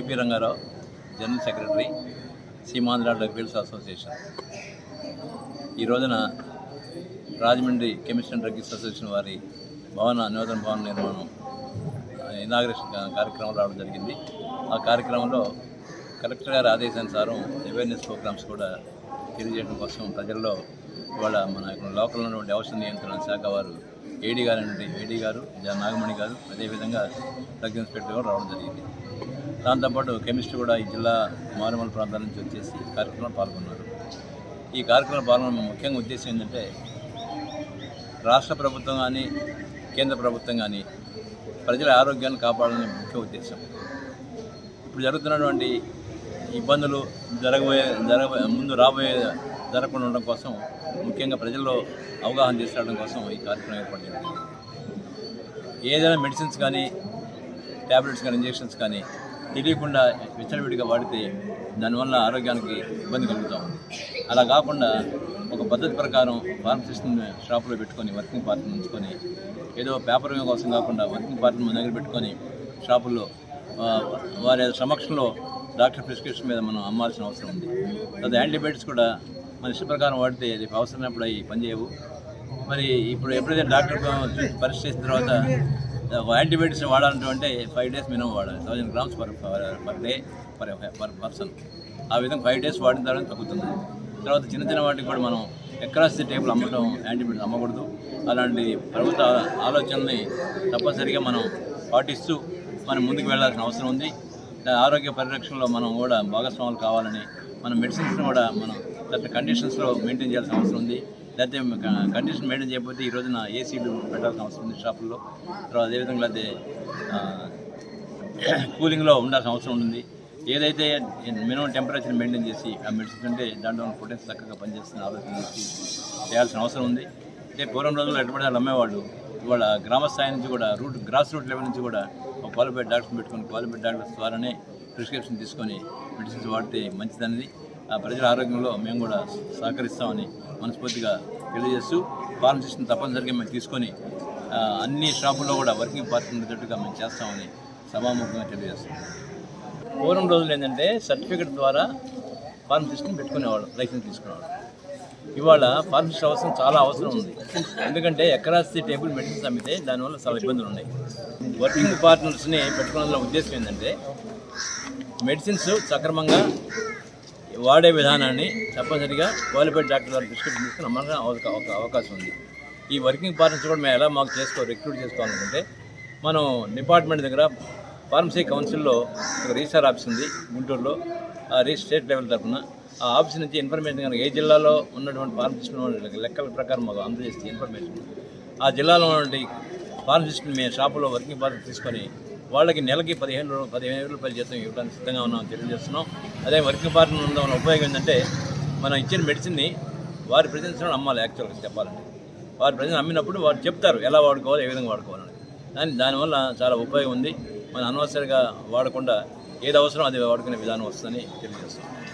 KP Rangarao general secretary Seemandhra drug association. ఈ రోజున Rajahmundry chemistry and drugs association వారి భవన నూతన భవన నిర్మాణం ఇనాగ్రేషన్ కార్యక్రమం రావడం జరిగింది. ఆ కార్యక్రమంలో కలెక్టర్ గారి ఆదేశానుసారం అవేర్నెస్ ప్రోగ్రామ్స్ కూడా తెలియజేయడం కోసం ప్రజల్లో ఇవాళ మన ఇక్కడ లోకల్ ఉన్నటువంటి ఔషధ నియంత్రణ శాఖ వారు ఏడీ గారు నుండి ఏడీ గారు జా నాగమణి గారు అదేవిధంగా డ్రగ్ ఇన్స్పెక్టర్ కూడా రావడం జరిగింది. దాంతోపాటు కెమిస్ట్రీ కూడా ఈ జిల్లా మారుమూల ప్రాంతాల నుంచి వచ్చేసి కార్యక్రమంలో పాల్గొన్నారు. ఈ కార్యక్రమంలో పాల్గొన్న ముఖ్యంగా ఉద్దేశం ఏంటంటే రాష్ట్ర ప్రభుత్వం కానీ కేంద్ర ప్రభుత్వం కానీ ప్రజల ఆరోగ్యాన్ని కాపాడాలనే ముఖ్య ఉద్దేశం. ఇప్పుడు జరుగుతున్నటువంటి ఇబ్బందులు జరగబోయే జరగబోయే ముందు రాబోయే జరగకుండా ఉండడం కోసం ముఖ్యంగా ప్రజల్లో అవగాహన తీసుకురావడం కోసం ఈ కార్యక్రమం ఏర్పాటు చేయడం ఏదైనా మెడిసిన్స్ కానీ ట్యాబ్లెట్స్ కానీ ఇంజెక్షన్స్ కానీ తెలియకుండా విచ్చలవిడిగా వాడితే దానివల్ల ఆరోగ్యానికి ఇబ్బంది కలుగుతూ. ఉంది అలా కాకుండా ఒక పద్ధతి ప్రకారం ఫార్మసిస్ట్ని షాపులో పెట్టుకొని వర్కింగ్ పార్ట్నర్ ఉంచుకొని ఏదో పేపర్ కోసం కాకుండా వర్కింగ్ పార్ట్నర్ మన దగ్గర పెట్టుకొని షాపుల్లో వారి సమక్షంలో డాక్టర్ ప్రిస్క్రిప్షన్ మీద మనం అమ్మాల్సిన అవసరం ఉంది. అది యాంటీబయాటిక్స్ కూడా మన ఇష్ట ప్రకారం వాడితే అది అవసరమైనప్పుడు అవి పనిచేయవు. మరి ఇప్పుడు ఎప్పుడైతే డాక్టర్ పరీక్ష చేసిన తర్వాత ఒక యాంటీబయాటిక్స్ వాడాలంటే ఫైవ్ డేస్ మినిమం వాడాలి. Thousand grams per per day per per person ఆ విధంగా ఫైవ్ డేస్ వాడిన తర్వాత తగ్గుతుంది. తర్వాత చిన్న చిన్న వాటికి కూడా మనం ఎక్రాస్ ది టేబుల్ అమ్మటం యాంటీబయాటిక్స్ అమ్మకూడదు. అలాంటి ప్రభుత్వ ఆలోచనల్ని తప్పనిసరిగా మనం పాటిస్తూ మనం ముందుకు వెళ్ళాల్సిన అవసరం ఉంది. ఆరోగ్య పరిరక్షణలో మనం కూడా భాగస్వాములు కావాలని మన మెడిసిన్స్ని కూడా మనం పెద్ద కండిషన్స్లో మెయింటైన్ చేయాల్సిన అవసరం ఉంది. లేకపోతే కండిషన్ మెయింటైన్ చేయకపోతే ఈ రోజున ఏసీలు పెట్టాల్సిన అవసరం ఉంది షాపుల్లో. తర్వాత అదేవిధంగా అయితే కూలింగ్లో ఉండాల్సిన అవసరం ఉంటుంది. ఏదైతే మినిమం టెంపరేచర్ మెయింటైన్ చేసి ఆ మెడిసిన్స్ ఉంటే దాంట్లో ఉన్న చక్కగా పనిచేస్తున్న ఆలోచన చేసి చేయాల్సిన అవసరం ఉంది. అంటే పూర్వం రోజుల్లో ఎటువంటి వాళ్ళు అమ్మేవాళ్ళు? ఇవాళ గ్రామ స్థాయి నుంచి కూడా రూట్ గ్రాస్ రూట్ లెవెల్ నుంచి కూడా ఒక క్వాలిఫైడ్ డాక్టర్స్ పెట్టుకొని క్వాలిఫైడ్ డాక్టర్స్ ద్వారానే ప్రిస్క్రిప్షన్ తీసుకొని మెడిసిన్స్ వాడితే మంచిదనేది ప్రజల ఆరోగ్యంలో మేము కూడా సహకరిస్తామని మనస్ఫూర్తిగా తెలియజేస్తూ ఫార్మసిస్ట్ని తప్పనిసరిగా మేము తీసుకొని అన్ని షాపుల్లో కూడా వర్కింగ్ పార్టీ ఉండేటట్టుగా మేము చేస్తామని సభాముఖంగా తెలియజేస్తాం. పూర్వం రోజులు ఏంటంటే సర్టిఫికెట్ ద్వారా ఫార్మసిస్ట్ని పెట్టుకునేవాళ్ళు లైసెన్స్ తీసుకునేవాళ్ళు. ఇవాళ ఫార్మసిస్ట్ అవసరం చాలా అవసరం ఉంది. ఎందుకంటే ఎకరాస్ టేబుల్ మెడిసిన్స్ అమ్మితే దానివల్ల చాలా ఇబ్బందులు ఉన్నాయి. వర్కింగ్ పార్ట్నర్స్ని పెట్టుకోవడంలో ఉద్దేశం ఏంటంటే మెడిసిన్స్ సక్రమంగా వాడే విధానాన్ని తప్పనిసరిగా క్వాలిఫైడ్ డాక్టర్ గారు ప్రిస్క్రిప్షన్ తీసుకుని అమ్మగా ఒక అవకాశం ఉంది. ఈ వర్కింగ్ పార్ట్నర్స్ కూడా మేము ఎలా మాకు చేసుకో రిక్రూట్ చేసుకోవాలనుకుంటే మనం డిపార్ట్మెంట్ దగ్గర ఫార్మసీ కౌన్సిల్లో ఒక రిజిస్టర్ ఆఫీస్ ఉంది గుంటూరులో. ఆ స్టేట్ లెవెల్ తరఫున. ఆ ఆఫీస్ నుంచి ఇన్ఫర్మేషన్ కనుక ఏ జిల్లాలో ఉన్నటువంటి ఫార్మసిస్ట్ లెక్కల ప్రకారం మాకు అందజేస్తే ఇన్ఫర్మేషన్ ఆ జిల్లాలో ఉన్నటువంటి ఫార్మసిస్ట్ని మేము షాపులో వర్కింగ్ పార్టీ తీసుకొని వాళ్ళకి నెలకి పదిహేను పదిహేను వేల రూపాయలు జీతం ఇవ్వడానికి సిద్ధంగా ఉన్నాం తెలియజేస్తున్నాం. అదే వర్కింగ్ పార్టీ ఉండడం వల్ల ఉపయోగం ఏంటంటే మనం ఇచ్చిన మెడిసిన్ని వారి ప్రజెన్స్లో అమ్మాలి యాక్చువల్గా చెప్పాలంటే. వారి ప్రజెన్స్ అమ్మినప్పుడు వారు చెప్తారు ఎలా వాడుకోవాలి ఏ విధంగా వాడుకోవాలని దాని దానివల్ల చాలా ఉపయోగం ఉంది. మనం అనవసరంగా వాడకుండా ఏది అవసరం అది వాడుకునే విధానం వస్తుందని తెలియజేస్తున్నాం.